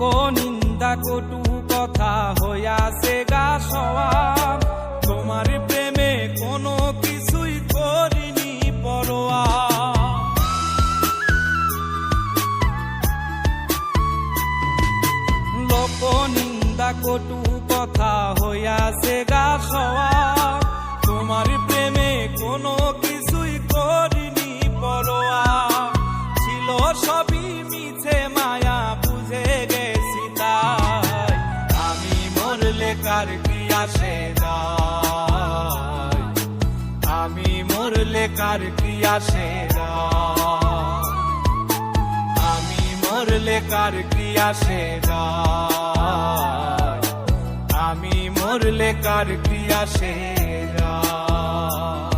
লোক নিন্দা কটু কথা হইয়াছে গা সওয়া। তোমার প্রেমে কোনো কিছুই করিনি পরোয়া। লোক নিন্দা কটু কথা হইয়াছে গা সওয়া। তোমার প্রেমে কোনো কিছুই করিনি পরোয়া। ছিল সবই কার কি আসে যায়? আমি মরলে কার কি আসে যায়? আমি মরলে কার কি আসে যায়? আমি মরলে কার কি আসে যায়?